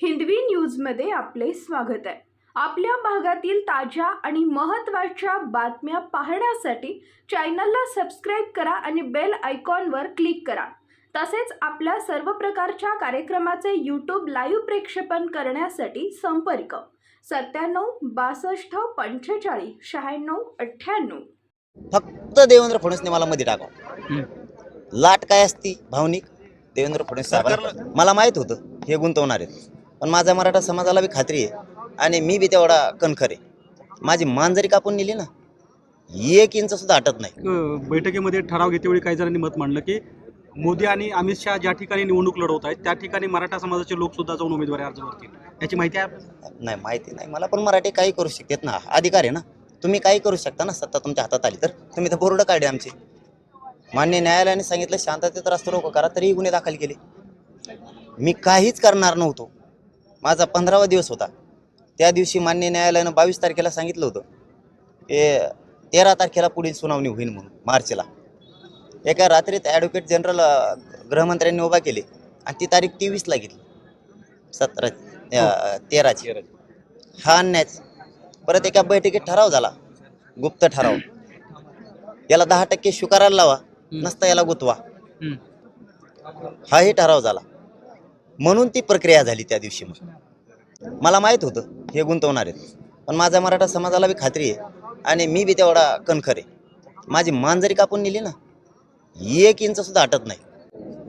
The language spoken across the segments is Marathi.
हिंदवी न्यूजमध्ये आपले स्वागत आहे. आपल्या भागातील ताज्या आणि महत्त्वाच्या बातम्या पाहण्यासाठी चॅनलला सबस्क्राईब करा आणि बेल आयकॉनवर क्लिक करा. तसेच आपल्या सर्व प्रकारच्या कार्यक्रमाचे यूट्यूब लाईव्ह प्रक्षेपण करण्यासाठी संपर्क. सत्त्याण्णव बासष्ट पंचेचाळीस शहाण्णव अठ्ठ्याण्णव. फक्त देवेंद्र फडणवीसने मला मध्ये टाकावं. लाट काय असती? भावनिक? देवेंद्र फडणवीस साहेबांना मला माहीत होतं हे गुंतवणार आहेत. पण माझ्या मराठा समाजाला बी खात्री आहे. आणि मी बी तेवढा कणखर आहे. माझी मान जरी कापून नेली ना एक इंच सुद्धा हटत नाही. बैठकीमध्ये ठराव घेतेवेळी काही जणांनी मत मांडलं की मोदी आणि अमित शहा ज्या ठिकाणी निवडणूक लढवत आहेत त्या ठिकाणी मराठा समाजाचे लोक सुद्धा जाऊन उमेदवारी अर्ज करतील याची माहिती आहे? आपल्याला? नाही माहिती नाही. मला पण मराठी काही करू शकतात ना. अधिकार आहे ना. तुम्ही काही करू शकता ना. सत्ता तुमच्या हातात आली तर. तुम्ही तर बोर्ड काढले आमचे. मान्य न्यायालयाने सांगितलं शांततेत रस्ते रोको करा तरीही गुन्हे दाखल केले. मी काहीच करणार नव्हतो. माझा पंधरावा दिवस होता. त्या दिवशी मान्य न्यायालयानं बावीस तारखेला सांगितलं होतं की तेरा तारखेला पुढील सुनावणी होईल म्हणून मार्चला. एका रात्रीत ॲडव्होकेट जनरल गृहमंत्र्यांनी उभा केले आणि ती तारीख तेवीसला घेतली. सतरा तेराची. हा अन्यायच. परत एका बैठकीत ठराव झाला. गुप्त ठराव. याला दहा टक्के स्वीकारायला लावा नसता याला गुतवा. हाही ठराव झाला. म्हणून ती प्रक्रिया झाली त्या दिवशी मग. मला माहीत होतं हे गुंतवणार आहेत. पण माझ्या मराठा समाजाला बी खात्री आहे आणि मी बी तेवढा कणखर आहे. माझी मान जरी कापून नेली ना एक इंच सुद्धा हटत नाही.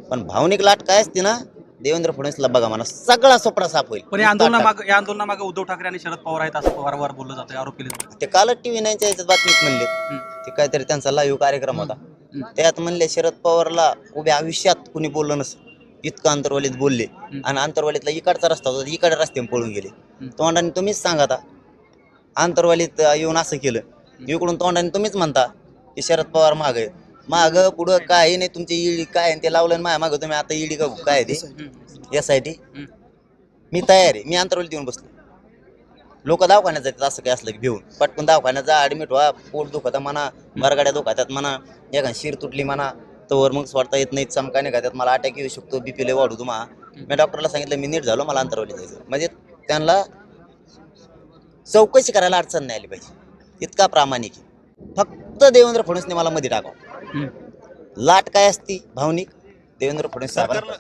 पण भावनिक लाट काय असते ना देवेंद्र फडणवीसला बघा म्हणा सगळा सोपडा साफ होईल. पण या आंदोलनामागे या आंदोलनामागे उद्धव ठाकरे आणि शरद पवार आहेत असं वारंवार बोललं जातं आरोप केले ते कालच टीव्ही नाईनच्या याच्यात बातमीत म्हणले. ते काहीतरी त्यांचा लाईव्ह कार्यक्रम होता. त्यात म्हणले शरद पवारला उभ्या आयुष्यात कुणी बोललं नसं इतकं अंतरवालीत बोलले. आणि अंतरवालीतला इकडचा रस्ता होता इकडे रस्त्याने पळून गेले. तोंडाने तुम्हीच सांगा आता. अंतरवालीत येऊन असं केलं. इकडून तोंडाने तुम्हीच म्हणता की शरद पवार माग आहे. माग पुढं काय नाही तुमची ईडी काय आहे ते लावलं माझ्या मागं तुम्ही आता ईडी का काय आहे ते? यासाठी. मी तयार आहे मी अंतरवालीत येऊन बसलो. लोक दवाखान्यात जातात असं काय असलं की भिवून पटकन दवाखान्यात जा ॲडमिट व्हा पोट दुखता म्हणा बरगाड्या दुखातात म्हणा एका शिर तुटली म्हणा तोवर मग स्वतः येत नाही चमका निघातात मला अटॅक येऊ शकतो बीपी लय वाढू तुम्हा मी. डॉक्टरला सांगितलं मी नीट झालो मला अंतरवली जायचं म्हणजे त्यांना चौकशी करायला अडचण नाही आली पाहिजे. इतका प्रामाणिक आहे. फक्त देवेंद्र फडणवीसने मला मध्ये टाकावं. लाट काय असती? भावनिक. देवेंद्र फडणवीस साहेबांना